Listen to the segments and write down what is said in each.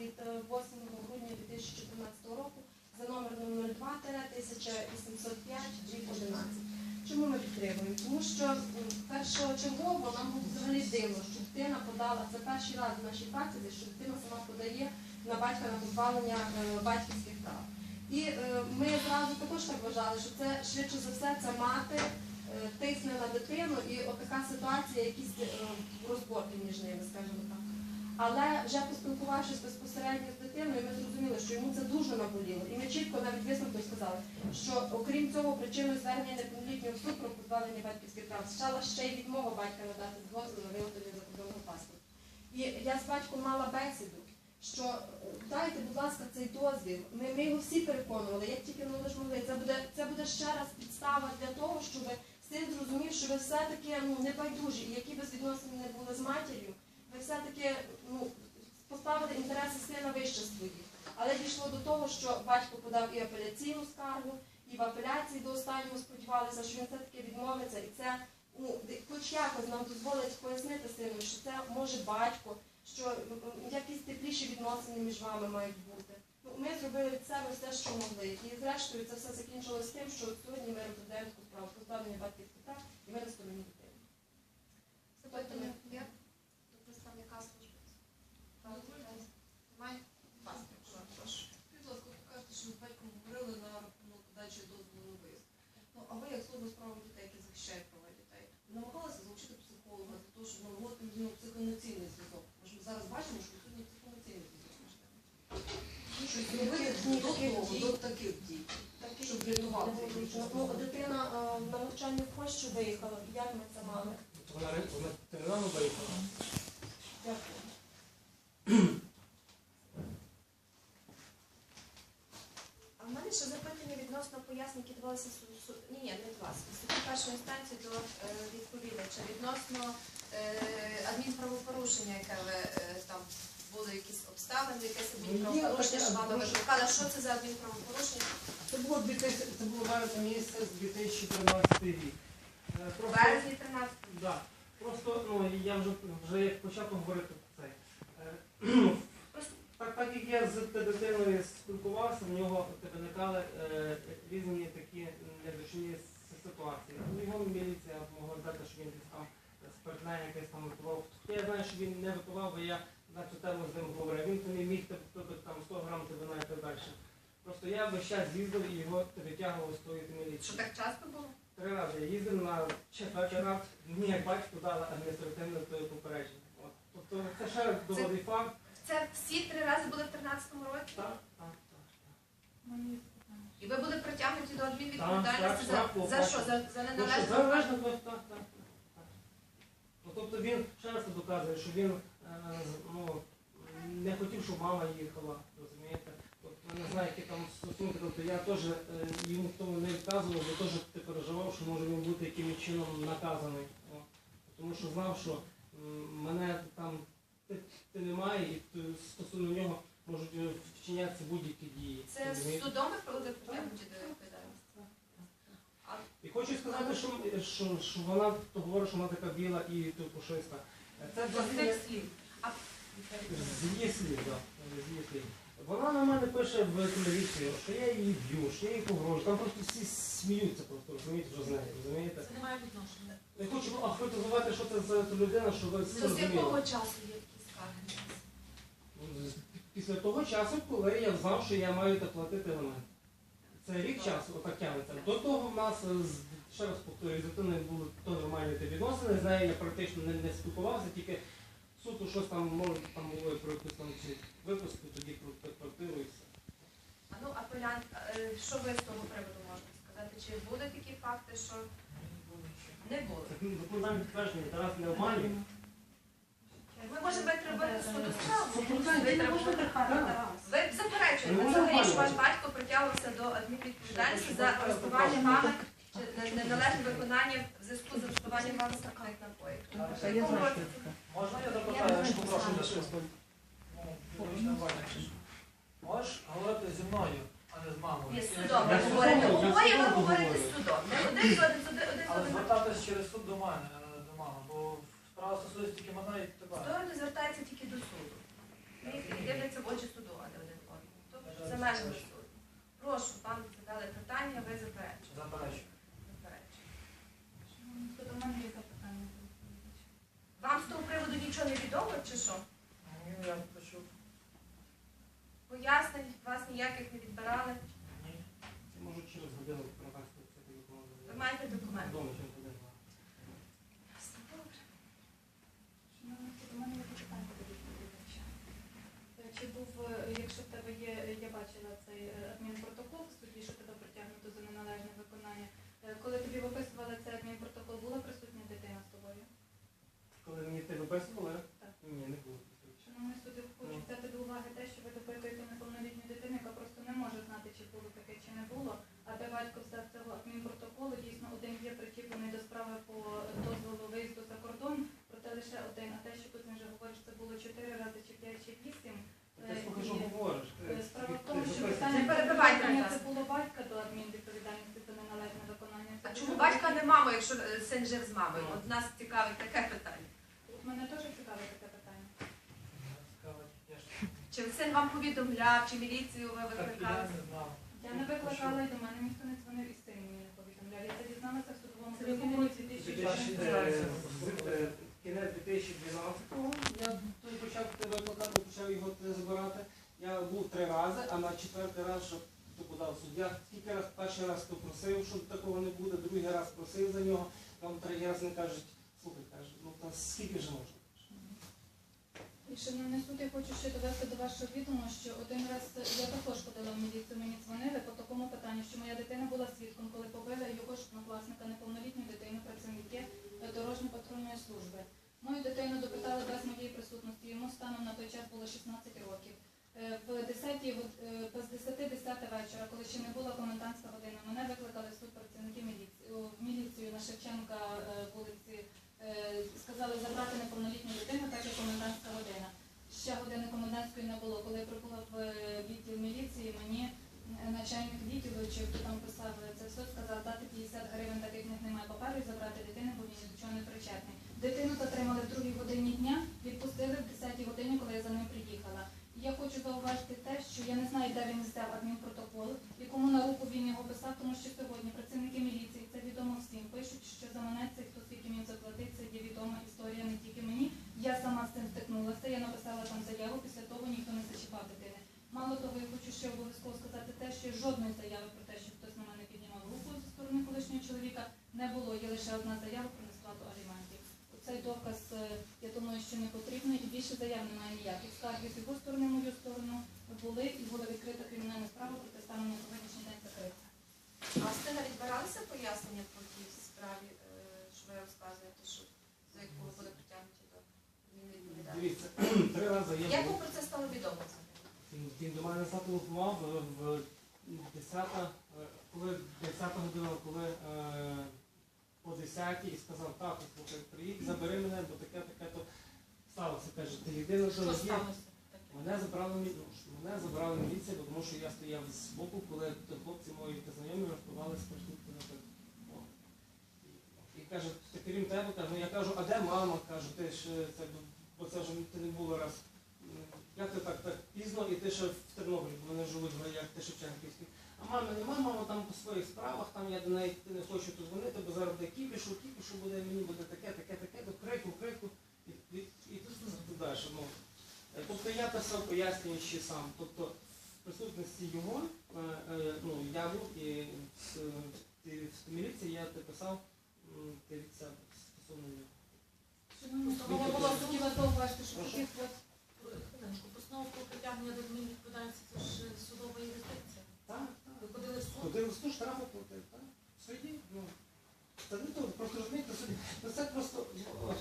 від е, 8 грудня 2014 року за номером 02 1805 11. Чому ми підтримуємо? Тому що першочергово нам було взагалі дивно, що дитина подала це перший раз в нашій практиці, що дитина сама подає на батька на позбавлення е, батьківських прав. І е, ми зразу також так вважали, що це швидше за все це мати е, тисне на дитину і отака ситуація, якісь е, розборки між ними, скажімо так. Але вже поспілкувавшись безпосередньо з дитиною, ми зрозуміли, що йому це дуже наболіло. І ми чітко навіть висновком сказали, що окрім цього причиною звернення неповнолітнього в суд про позбавлення батьківських прав стала ще й відмова батька надати дозвіл на виготовлення закордонного паспорту. І я з батьком мала бесіду, що е, дайте, будь ласка, цей дозвіл. Ми, ми його всі переконували, як тільки ми могли. Це буде, це буде ще раз підстава для того, щоб син зрозумів, що ви все-таки ну, не байдужі, і які б відносини не були з матір'ю, ви все-таки ну, поставили інтереси сина вище своїх. Але дійшло до того, що батько подав і апеляційну скаргу, і в апеляції до останнього сподівалися, що він все-таки відмовиться, і це ну, хоч якось нам дозволить пояснити сину, що це може батько, що м, м, якісь тепліші відносини між вами мають бути. Ну, ми зробили від себе все, що могли. І зрештою це все закінчилося тим, що сьогодні ми розглядаємо справу позбавлення батьківських прав, і ми на стороні дитини. Запитання Ну, дитина е, на навчальну Польщу виїхала, як ми це мали? Вона терміново виїхала. Дякую. А в мене ще запитання відносно Су- Ні, ні, не від вас. Суду першої інстанції до е, відповідача. Відносно е, адмінправопорушення, яке ви е, там були якісь обставини, якесь адмінправопорушення, що вами викликали. Що це за адмінправопорушення? Це було 2000, це було вересня місяць 2013 рік. Просто, березні 13 да, просто ну, я вже, вже як почав говорити про це. Так, так як я з дитиною спілкувався, в нього виникали е, різні такі незручні ситуації. Ну, Його міліція могла дати, що він десь там спиртне якесь там випивав. Я знаю, що він не випивав, бо я на цю тему з ним говорив. Він то не міг там 100 грам вина і так далі. Просто я весь час їздив і його витягував з тої Що так часто було? Три рази я їздив на четвертий раз, мені як батько дали адміністративне попередження. От. Тобто це ще доводить факт. Це всі три рази були в 13-му році? Так, так, так. І ви були притягнуті до адмінвідповідальності так, за, так, за так. що? За, за що, неналежну так, так. Ну, тобто він ще раз доказує, що він е, ну, не хотів, щоб мама їхала, розумієте? Тобто не знаю, які там стосунки, тобто я теж е, йому в тому не відказував, бо теж переживав, що може він бути якимось чином наказаний. Тому що знав, що м, мене там ти, ти немає, і стосовно нього можуть е, вчинятися будь-які дії. Це розумієте? відповідальності? А І хочу сказати, що, що, що вона то говорить, що вона така біла і то пушиста. Це взагалі не- слів. з її слів, так. З її слів. Вона на мене пише в телевізію, що я її б'ю, що я її погрожую. Там просто всі сміються просто, розумієте, що з нею, розумієте? Це не має відношення. Я хочу ахвитизувати, що це за людина, що ви все З якого часу є? Після того часу, коли я знав, що я маю так платити елемент. Це рік часу, отак тягнеться. До того в нас, е, ще раз повторюю, з дитиною були то нормальні ті відносини, з нею я практично не, не спілкувався, тільки суто щось там може там було про якусь там ці випуску, тоді про квартиру і все. А ну, апелянт, е, що ви з того приводу можете сказати? Чи були такі факти, що не було? Так ну, документальне підтвердження Тарас не обманює. Ми можемо витребувати суду справу. Ти не можна брехати Так. Тарас. Ви заперечуєте Ну, взагалі, що ваш батько притягувався до адмінвідповідальності за користування вами чи неналежне виконання в зв'язку з вживанням вами спиртних напоїв. Це? Можна я запитаю, що попрошу на суд? Ну, Можеш говорити зі мною, а не з мамою? Судом ви говорите. Обоє ви говорите з судом. Не один з один, з один, один Але звертатись через суд до мене, до мами, бо справа стосується тільки мене і тебе. Сторони звертаються тільки до суду. Дивляться в очі суду, а не один. Тобто за межами суду. Прошу, вам задали питання, ви заперечуєте. Заперечую. Заперечуєте. До мене є запитання. Вам з того приводу нічого не відомо чи що? Ні, я почув. Пояснень вас ніяких не відбирали. Ні. Я можу через годину провести це телефон. Ви маєте документи. Вдома через годину. Ясно, добре. Шановні, до мене є запитання до відповідача. Е, Чи був, е, якщо в тебе є, е, я бачила цей е, адмінпротокол в суді, що тебе притягнуто за неналежне виконання. Е, Коли тобі виписували цей адмінпротокол, була присутня дитина з тобою? Коли мені? Так. Ні, не було. Шановні суди, хочу Ну. взяти до уваги те, що ви допитуєте неповнолітню дитину, яка просто не може знати, чи було таке, чи не було. А де батько взяв цього адмінпротоколу, дійсно один є прикріплений до справи по дозволу виїзду за кордон, проте лише один. А те, що тут він вже говориш, це було чотири рази, чи п'ять, чи вісім. Ти слухай, що говориш. Е, Справа в тому, що питання Не перебивайте, це було батька до адмінвідповідальності за неналежне виконання. А чому батька не мама, якщо е, син жив з мамою? От нас цікавить таке питання. От мене теж цікавить таке питання. Цікаво, я ж Чи син вам повідомляв, чи міліцію ви я викликали? не. Я не викликала і до мене ніхто не дзвонив і син мені не повідомляв. Я це дізналася в судовому році? 2016 Е, е, Кінець 2012-го я той почав викликати, почав його забирати. Я був три рази, а на четвертий раз, щоб ти подав суддя. Скільки раз перший раз то просив, щоб такого не буде, другий раз просив за нього, там третій раз не кажуть, слухай, каже, ну та скільки вже можна? Шановний суд, я хочу ще довести до вашого відома, що один раз я також ходила в міліцію, мені дзвонили по такому питанню, що моя дитина була свідком, коли побила його ж неповнолітню дитину, працівники дорожньо-патрульної служби. Мою дитину допитали без моєї присутності, йому станом на той час було 16 років. Е, В 10 год- е, без 10 10 вечора, коли ще не була комендантська година, мене викликали в суд працівники міліції, о, в міліцію на Шевченка е, вулиці Е, сказали забрати неповнолітню дитину, так як комендантська година. Ще години комендантської не було. Коли я прибула в е, відділ міліції, мені е, начальник відділу, чи хто там писав е, це все, сказав дати 50 гривень, так як в них немає паперу, і забрати дитину, бо він ні до чого не причетний. Дитину затримали в другій годині дня, відпустили в 10 годині, коли я за ним приїхала. Я хочу зауважити те, що я не знаю, де він взяв адмінпротокол, якому на руку він його писав, тому що сьогодні працівники міліції, це відомо всім, пишуть, що заманеться, хто скільки мені заплатить, це є відома історія не тільки мені. Я сама з цим стикнулася, я написала там заяву, після того ніхто не зачіпав дитини. Мало того, я хочу ще обов'язково сказати те, що жодної заяви про те, що хтось на мене піднімав руку зі сторони колишнього чоловіка, не було. Є лише одна заява про несплату аліментів. Цей доказ, е, я думаю, що не потрібно, і більше заяв немає ніяких. Скарги з його сторони, мою сторону були, і була відкрита кримінальна справа, проте станом на сьогоднішній день закрита. А в сина відбиралися пояснення по тій справі, е, що ви розказуєте, що за яку буде притягнуті до адмінвідповідальності? Дивіться, три рази я Як був. вам про це стало відомо? Він, він до мене зателефонував в, в 10, е, коли 10 година, коли е, по 10 і сказав, так, слухай, приїдь, забери мене, бо таке, таке, то сталося. Каже, ти єдине, що є. Мене забрали ну, мене забрали міліція, бо тому що я стояв з боку, коли хлопці мої та знайомі розпивали спиртники на пиво. І, каже, «Та крім тебе, каже, ну я кажу, а де мама? Кажу, ти ж е, це бо це ж ти не було раз. Як ти так, так пізно, і ти ще в Тернополі, бо вони живуть в гаях, ти Шевченківський. А мами нема, мама там по своїх справах, там я до неї не хочу тут дзвонити, бо зараз буде кіпішу, кіпішу буде, мені буде таке, таке, таке, до крику, крику. І, і, і тут далі. Ну, Е, Тобто я писав пояснюючи сам. Тобто в присутності його, е, е, ну, я був і в, міліції я те писав ти від себе стосовно. Шановні, Постанова я була хотіла що таких от Хвилинку, постанова про притягнення до адмінвідповідальності це ж судова юрисдикція. Так, Ви так. ходили в суд? Ходив в суд, штрафи платив, так? В суді, ну. Це не то, просто розумієте, суді. Ну це просто, ну,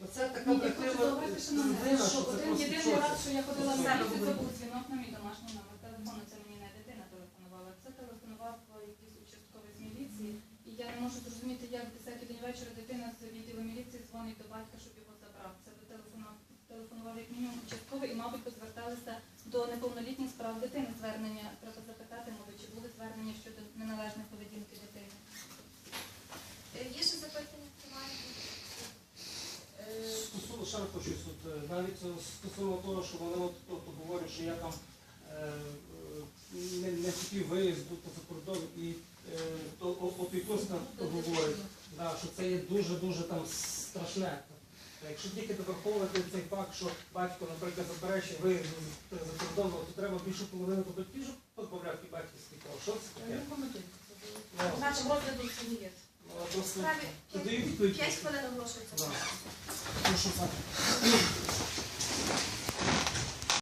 ну, це така Ні, я хочу зауважити, шановне, людина, що що це один просто єдиний раз, що я ходила в Це це був дзвінок на мій домашній номер телефону. Це мені не дитина телефонувала. Це телефонував якийсь участковий з міліції. І я не можу зрозуміти, як в 10 день вечора дитина з відділу міліції дзвонить до батька, щоб його забрав. Це би телефонував, телефонував як мінімум участковий, і, мабуть, зверталися до неповнолітніх справ дитини. Звернення треба запитати, мабуть, чи були звернення щодо неналежної поведінки дитини. Е, Є ще запитання? Немає? Е, Стосовно ще раз хочу е, навіть е, стосовно того, що вони от, от, говорять, що я там е, е, не, не хотів виїзду за кордон і е, то о- опікунська говорить, да, що це є дуже-дуже там страшне. Якщо тільки враховувати цей факт, що батько, наприклад, заперечує виїзду з- за кордон, то треба більшу половину батьків, щоб позбавляти батьківських прав. Що це таке? Ну, Значить, розгляду це не є. Просто. П'ять хвилин оголошується. Так?